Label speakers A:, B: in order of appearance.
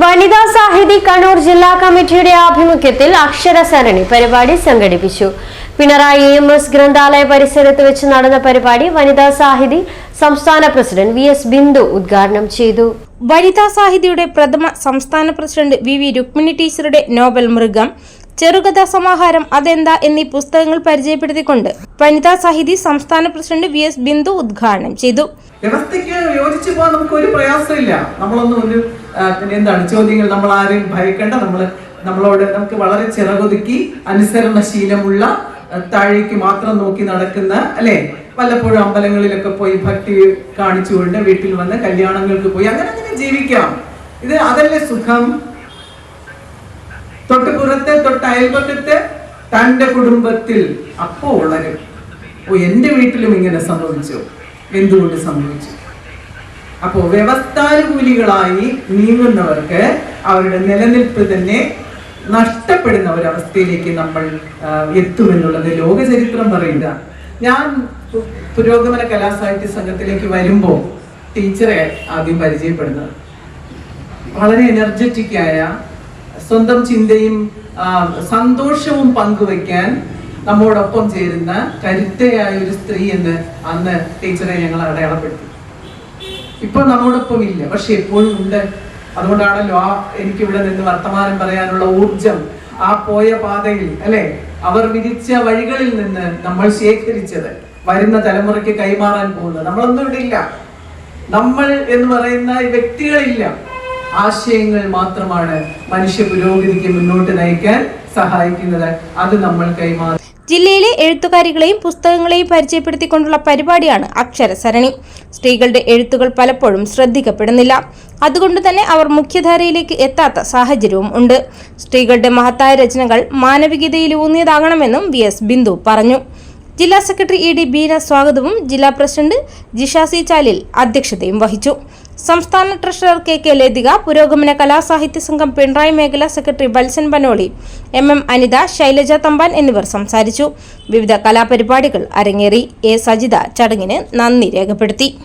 A: വനിതാ സാഹിതി കണ്ണൂർ ജില്ലാ കമ്മിറ്റിയുടെ ആഭിമുഖ്യത്തിൽ അക്ഷരസരണി പരിപാടി സംഘടിപ്പിച്ചു. പിണറായി എം എസ് ഗ്രന്ഥാലയ പരിസരത്ത് വെച്ച് നടന്ന പരിപാടി വനിതാ സാഹിതി സംസ്ഥാന പ്രസിഡന്റ് വി എസ് ബിന്ദു ഉദ്ഘാടനം ചെയ്തു.
B: വനിതാ സാഹിതിയുടെ പ്രഥമ സംസ്ഥാന പ്രസിഡന്റ് വി വി രുക്മിണി ടീച്ചറുടെ നോബൽ മൃഗം ചെറുകഥാ സമാഹാരം അതെന്താ എന്നീ പുസ്തകങ്ങൾ പരിചയപ്പെടുത്തിക്കൊണ്ട് വനിതാ സാഹിതി സംസ്ഥാന പ്രസിഡന്റ് വി എസ് ബിന്ദു ഉദ്ഘാടനം ചെയ്തു.
C: വ്യവസ്ഥയ്ക്ക് യോജിച്ചു പോകാൻ നമുക്ക് ഒരു പ്രയാസമില്ല. നമ്മളൊന്നും ഒരു പിന്നെ എന്താണ് ചോദ്യങ്ങൾ നമ്മൾ ആരെയും ഭയക്കേണ്ട. നമ്മൾ നമ്മളോട് നമുക്ക് വളരെ ചിറകൊതുക്കി അനുസരണശീലമുള്ള താഴേക്ക് മാത്രം നോക്കി നടക്കുന്ന അല്ലെ? വല്ലപ്പോഴും അമ്പലങ്ങളിലൊക്കെ പോയി ഭക്തി കാണിച്ചുകൊണ്ട് വീട്ടിൽ വന്ന് കല്യാണങ്ങൾക്ക് പോയി അങ്ങനെ അങ്ങനെ ജീവിക്കാം. ഇത് അതല്ലേ സുഖം? തൊട്ടുപുറത്ത് തൊട്ട് അയൽപക്കത്ത് തന്റെ കുടുംബത്തിൽ അപ്പോ വളരും ഓ എന്റെ വീട്ടിലും ഇങ്ങനെ സംഭവിച്ചു. എന്തുകൊണ്ട് സംഭവിച്ചു? അപ്പോൾ വ്യവസ്ഥാനുകൂലികളായി നീങ്ങുന്നവർക്ക് അവരുടെ നിലനിൽപ്പ് തന്നെ നഷ്ടപ്പെടുന്ന ഒരവസ്ഥയിലേക്ക് നമ്മൾ എത്തുമെന്നുള്ളത് ലോകചരിത്രം പറയുക. ഞാൻ പുരോഗമന കലാസാഹിത്യ സംഘത്തിലേക്ക് വരുമ്പോൾ ടീച്ചറെ ആദ്യം പരിചയപ്പെടുന്നത്. വളരെ എനർജറ്റിക് ആയ സ്വന്തം ചിന്തയും സന്തോഷവും പങ്കുവെക്കാൻ നമ്മോടൊപ്പം ചേരുന്ന കരുത്തയായ ഒരു സ്ത്രീ എന്ന് അന്ന് ടീച്ചറെ ഞങ്ങൾ അടയാളപ്പെടുത്തി. ഇപ്പൊ നമ്മോടൊപ്പം ഇല്ല പക്ഷെ എപ്പോഴും ഉണ്ട്. അതുകൊണ്ടാണല്ലോ ആ എനിക്കിവിടെ നിന്ന് വർത്തമാനം പറയാനുള്ള ഊർജം ആ പോയ പാതയിൽ അല്ലെ? അവർ വിരിച്ച വഴികളിൽ നിന്ന് നമ്മൾ ശേഖരിച്ചത് വരുന്ന തലമുറയ്ക്ക് കൈമാറാൻ പോകുന്നത്. നമ്മളൊന്നും ഇവിടെ ഇല്ല. നമ്മൾ എന്ന് പറയുന്ന വ്യക്തികളില്ല. ആശയങ്ങൾ മാത്രമാണ് മനുഷ്യ പുരോഗതിക്ക് മുന്നോട്ട് നയിക്കാൻ സഹായിക്കുന്നത്. അത് നമ്മൾ കൈമാറി.
B: ജില്ലയിലെ എഴുത്തുകാരികളെയും പുസ്തകങ്ങളെയും പരിചയപ്പെടുത്തിക്കൊണ്ടുള്ള പരിപാടിയാണ് അക്ഷരസരണി. സ്ത്രീകളുടെ എഴുത്തുകൾ പലപ്പോഴും ശ്രദ്ധിക്കപ്പെടുന്നില്ല. അതുകൊണ്ട് തന്നെ അവർ മുഖ്യധാരയിലേക്ക് എത്താത്ത സാഹചര്യവും ഉണ്ട്. സ്ത്രീകളുടെ മഹത്തായ രചനകൾ മാനവികതയിൽ ഊന്നിയതാകണമെന്നും വി. എസ്. ബിന്ദു പറഞ്ഞു. ജില്ലാ സെക്രട്ടറി ഇ. ഡി. ബീന സ്വാഗതവും ജില്ലാ പ്രസിഡന്റ് ജിഷാസി ചാലിൽ അധ്യക്ഷതയും വഹിച്ചു. സംസ്ഥാന ട്രഷറർ കെ കെ ലതിക പുരോഗമന കലാസാഹിത്യ സംഘം പിണറായി മേഖലാ secretary Valsan Banoli M M Anitha Shailaja Thampan എന്നിവർ സംസാരിച്ചു. വിവിധ കലാപരിപാടികൾ അരങ്ങേറി. എ. സജിത ചടങ്ങിന് നന്ദി രേഖപ്പെടുത്തി.